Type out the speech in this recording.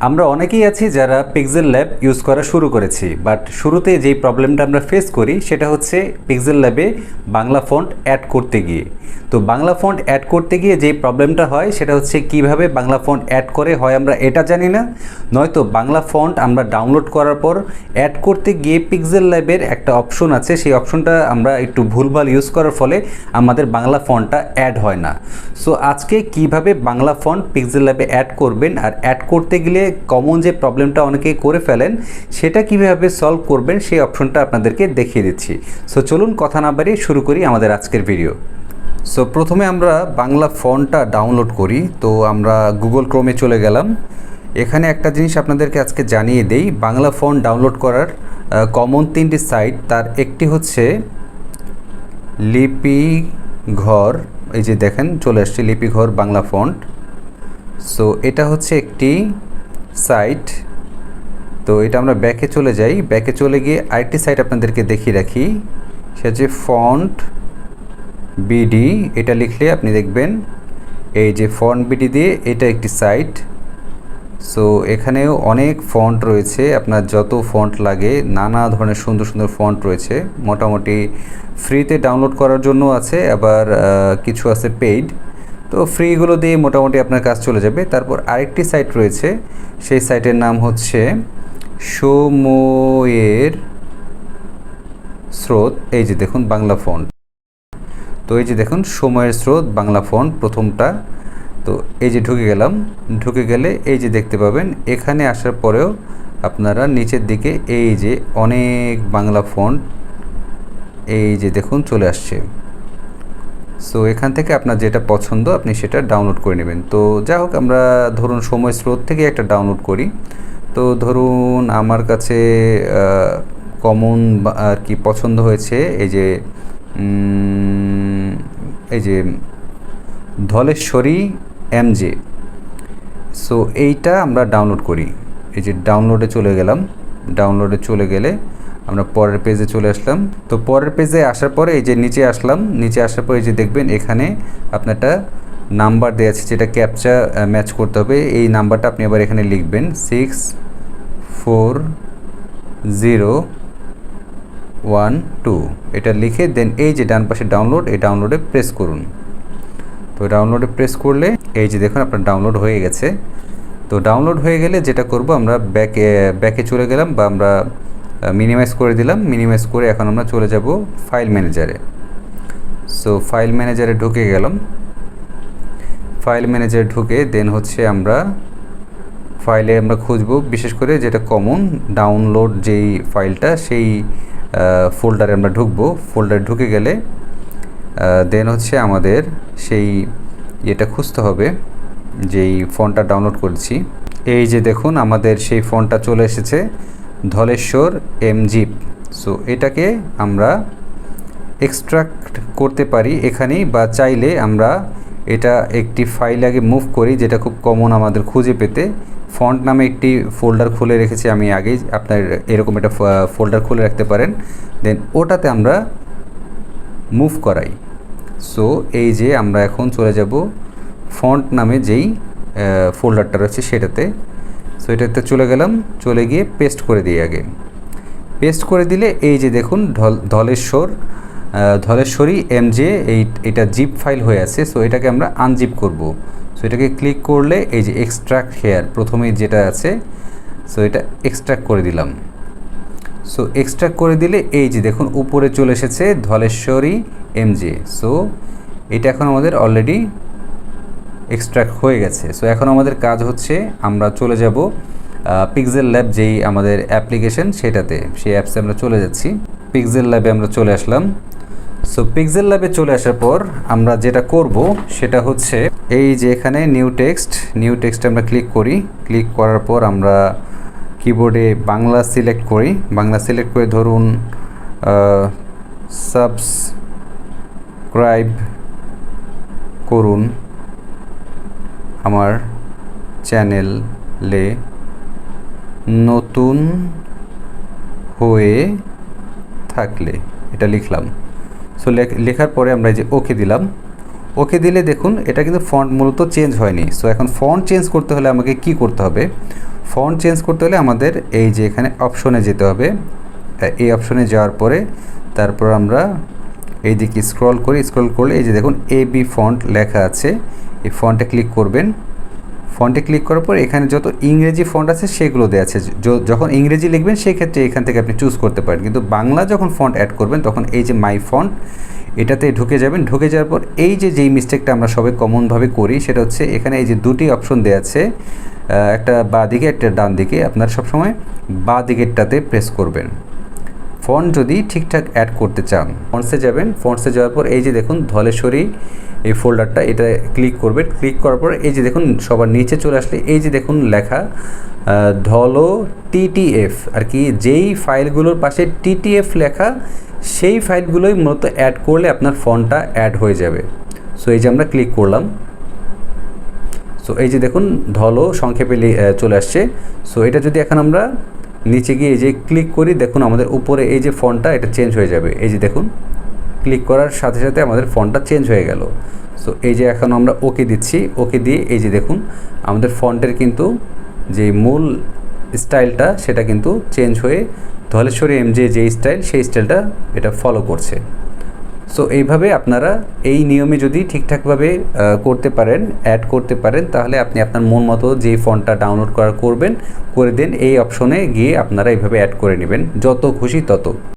আমরা অনেকেই আছি যারা পিক্সেল ল্যাব ইউজ করা শুরু করেছি বাট শুরুতে যেই প্রবলেমটা আমরা ফেস করি সেটা হচ্ছে পিক্সেল ল্যাবে বাংলা ফন্ট অ্যাড করতে গিয়ে। তো বাংলা ফন্ট অ্যাড করতে গিয়ে যেই প্রবলেমটা হয় সেটা হচ্ছে কীভাবে বাংলা ফন্ট অ্যাড করে, হয় আমরা এটা জানি না। নয়তো বাংলা ফন্ট আমরা ডাউনলোড করার পর অ্যাড করতে গিয়ে পিক্সেল ল্যাবের একটা অপশন আছে, সেই অপশনটা আমরা একটু ভুলভাল ইউজ করার ফলে আমাদের বাংলা ফন্টটা অ্যাড হয় না। সো আজকে কীভাবে বাংলা ফন্ট পিক্সেল ল্যাবে অ্যাড করবেন আর অ্যাড করতে গেলে কমন যে প্রবলেমটা অনেকে করে ফেলেন, সেটা কীভাবে সলভ করবেন সেই অপশনটা আপনাদেরকে দেখিয়ে দিচ্ছি। সো চলুন কথা না বাড়িয়ে শুরু করি আমাদের আজকের ভিডিও সো প্রথমে আমরা বাংলা ফন্টটা ডাউনলোড করি। তো আমরা গুগল ক্রোমে চলে গেলাম। এখানে একটা জিনিস আপনাদেরকে আজকে জানিয়ে দেই। বাংলা ফন্ট ডাউনলোড করার কমন তিনটি সাইট তার একটি হচ্ছে লিপি ঘর। এই যে দেখেন, চলে আসছে লিপি ঘর বাংলা ফন্ট। সো এটা হচ্ছে একটি সাইট। তো এটা আমরা ব্যাকে চলে যাই। ব্যাকে চলে গিয়ে আরেকটি সাইট আপনাদেরকে দেখিয়ে রাখি। সে হচ্ছে ফন্ট বিডি এটা লিখলে আপনি দেখবেন, এই যে ফন্ট বিডি দিয়ে এটা একটি সাইট। সো এখানেও অনেক ফন্ট রয়েছে। আপনার যত ফন্ট লাগে, নানা ধরনের সুন্দর সুন্দর ফন্ট রয়েছে। মোটামুটি ফ্রিতে ডাউনলোড করার জন্য আছে। আবার কিছু আছে পেইড তো ফ্রিগুলো দিয়ে মোটামুটি আপনার কাজ চলে যাবে। তারপর আরেকটি সাইট রয়েছে, সেই সাইটের নাম হচ্ছে সময়ের স্রোত। এই যে দেখুন, বাংলা ফন্ট তো এই যে দেখুন, সময়ের স্রোত, বাংলা ফন্ট প্রথমটা। তো এই যে ঢুকে গেলাম, ঢুকে গেলে এই যে দেখতে পাবেন, এখানে আসার পরেও আপনারা নিচের দিকে এই যে অনেক বাংলা ফন্ট এই যে দেখুন, চলে আসছে। সো এখান থেকে আপনার যেটা পছন্দ, আপনি সেটা ডাউনলোড করে নেবেন। তো, যাই হোক, আমরা ধরুন সময় স্রোত থেকে একটা ডাউনলোড করি। তো, ধরুন আমার কাছে কমন আর কি পছন্দ হয়েছে, এই যে এই যে, ধলেশ্বরী এমজে সো এইটা আমরা ডাউনলোড করি। এই যে ডাউনলোডে চলে গেলাম। ডাউনলোডে চলে গেলে আমরা পরের পেজে চলে আসলাম। তো পরের পেজে আসার পরে এই যে নিচে আসলাম, নিচে আসার পরে এই যে দেখবেন এখানে আপনারটা নাম্বার দেওয়া আছে যেটা ক্যাপচা ম্যাচ করতে হবে। এই নাম্বারটা আপনি আবার এখানে লিখবেন six four zero one two এটা লিখে দেন এই যে ডান পাশে ডাউনলোড এই ডাউনলোডে প্রেস করুন। তো ডাউনলোডে প্রেস করলে এই যে দেখুন আপনার ডাউনলোড হয়ে গেছে। তো ডাউনলোড হয়ে গেলে যেটা করব আমরা ব্যাকে ব্যাকে চলে গেলাম বা আমরা মিনিমাইজ করে দিলাম মিনিমাইজ করে এখন আমরা চলে যাব ফাইল ম্যানেজারে সো ফাইল ম্যানেজারে ঢুকে গেলাম। ফাইল ম্যানেজারে ঢুকে দেন হচ্ছে আমরা ফাইলে আমরা খুঁজব, বিশেষ করে যেটা কমন ডাউনলোড যেই ফাইলটা সেই ফোল্ডারে আমরা ঢুকবো। ফোল্ডারে ঢুকে গেলে দেন হচ্ছে আমাদের সেই ইয়েটা খুঁজতে হবে, যেই ফোনটা ডাউনলোড করেছি। এই যে দেখুন, আমাদের সেই ফোনটা চলে এসেছে। ধলেশ্বর এমজিপ সো এটাকে আমরা এক্সট্রাক্ট করতে পারি এখানেই বা চাইলে আমরা এটা একটি ফাইল আগে মুভ করি যেটা খুব কমন আমাদের খুঁজে পেতে। ফন্ট নামে একটি ফোল্ডার খুলে রেখেছি আমি আগেই। আপনার এরকম একটা ফোল্ডার খুলে রাখতে পারেন। দেন ওটাতে আমরা মুভ করাই। সো এই যে আমরা এখন চলে যাব ফন্ট নামে যেই ফোল্ডারটা রয়েছে সেটাতে। সো এটাতে চলে গেলাম, চলে গিয়ে পেস্ট করে দিই আগে। পেস্ট করে দিলে এই যে দেখুন, ধল ধলেশ্বর ধলেশ্বরী এম জে এই এটা জিপ ফাইল হয়ে আছে। সো এটাকে আমরা আনজিপ করব। সো এটাকে ক্লিক করলে এই যে এক্সট্রাক্ট হেয়ার প্রথমেই যেটা আছে সো এটা এক্সট্রাক্ট করে দিলাম। সো এক্সট্রাক্ট করে দিলে এই যে দেখুন, উপরে চলে এসেছে ধলেশ্বরী এমজে সো এটা এখন আমাদের অলরেডি এক্সট্রাক্ট হয়ে গেছে। সো এখন আমাদের কাজ হচ্ছে আমরা চলে যাব পিক্সেল ল্যাব যেই আমাদের অ্যাপ্লিকেশন সেটাতে। সেই অ্যাপসে আমরা চলে যাচ্ছি। পিক্সেল ল্যাবে আমরা চলে আসলাম। সো পিক্সেল ল্যাবে চলে আসার পর আমরা যেটা করব সেটা হচ্ছে এই যে এখানে নিউ টেক্সট নিউ টেক্সট আমরা ক্লিক করি। ক্লিক করার পর আমরা কিবোর্ডে বাংলা সিলেক্ট করি। বাংলা সিলেক্ট করে ধরুন সাবস্ক্রাইব করুন। আমার চ্যানেলে নতুন হয়ে থাকলে, এটা লিখলাম। সো লেখার পরে আমরা এই যে ওকে দিলাম। ওকে দিলে দেখুন, এটা কিন্তু ফন্ট মূলত চেঞ্জ হয়নি। সো এখন ফন্ট চেঞ্জ করতে হলে আমাকে কি করতে হবে? ফন্ট চেঞ্জ করতে হলে আমাদের এই যে এখানে অপশনে যেতে হবে। এই অপশনে যাওয়ার পরে তারপর আমরা এই দিকে স্ক্রল করি। স্ক্রল করলে এই যে দেখুন এ বি ফন্ট লেখা আছে। এই ফন্টে ক্লিক করবেন। ফন্টে ক্লিক করার পর এখানে যত ইংরেজি ফন্ট আছে সেগুলো দেওয়া আছে। যখন ইংরেজি লিখবেন সেই ক্ষেত্রে এখান থেকে আপনি চুজ করতে পারেন। কিন্তু বাংলা যখন ফন্ট অ্যাড করবেন, তখন এই যে মাই ফন্ট এটাতে ঢুকে যাবেন। ঢুকে যাওয়ার পর এই যে, যেই মিস্টেকটা আমরা সবাই কমনভাবে করি, সেটা হচ্ছে এখানে এই যে দুটি অপশন দেওয়া আছে। একটা বা দিকে, একটা ডান দিকে। আপনারা সবসময় বা দিকেরটাতে প্রেস করবেন। ফন্ট যদি ঠিকঠাক অ্যাড করতে চান ফন্টসে যাবেন। ফন্টসে যাওয়ার পর এই যে দেখুন ধলেশ্বরী এই ফোল্ডারটা এটা ক্লিক করবেন ক্লিক করার পর এই যে দেখুন, সবার নিচে চলে আসলে এই যে দেখুন লেখা ধলো টিটিএফ আর কি যেই ফাইলগুলোর পাশে টিটিএফ লেখা, সেই ফাইলগুলোই মূলত অ্যাড করলে আপনার ফোনটা অ্যাড হয়ে যাবে। সো এই যে আমরা ক্লিক করলাম। সো এই যে দেখুন, ধলো সংক্ষেপে চলে আসছে। সো এটা যদি এখন আমরা নিচে গিয়ে এই যে ক্লিক করি, দেখুন আমাদের উপরে এই যে ফোনটা এটা চেঞ্জ হয়ে যাবে। এই যে দেখুন। ক্লিক করার সাথে সাথে আমাদের ফন্টটা চেঞ্জ হয়ে গেল। সো এই যে এখন আমরা ওকে দিচ্ছি। ওকে দিয়ে এই যে দেখুন, আমাদের ফন্টের কিন্তু যে মূল স্টাইলটা, সেটা কিন্তু চেঞ্জ হয়ে ধলেশ্বরী এম যে স্টাইল সেই স্টাইলটা এটা ফলো করছে। সো এইভাবে আপনারা এই নিয়মে যদি ঠিকঠাকভাবে করতে পারেন অ্যাড করতে পারেন, তাহলে আপনি আপনার মন মতো যেই ফন্টটা ডাউনলোড করা করবেন, করে দেন। এই অপশনে গিয়ে আপনারা এইভাবে অ্যাড করে নেবেন। যত খুশি তত।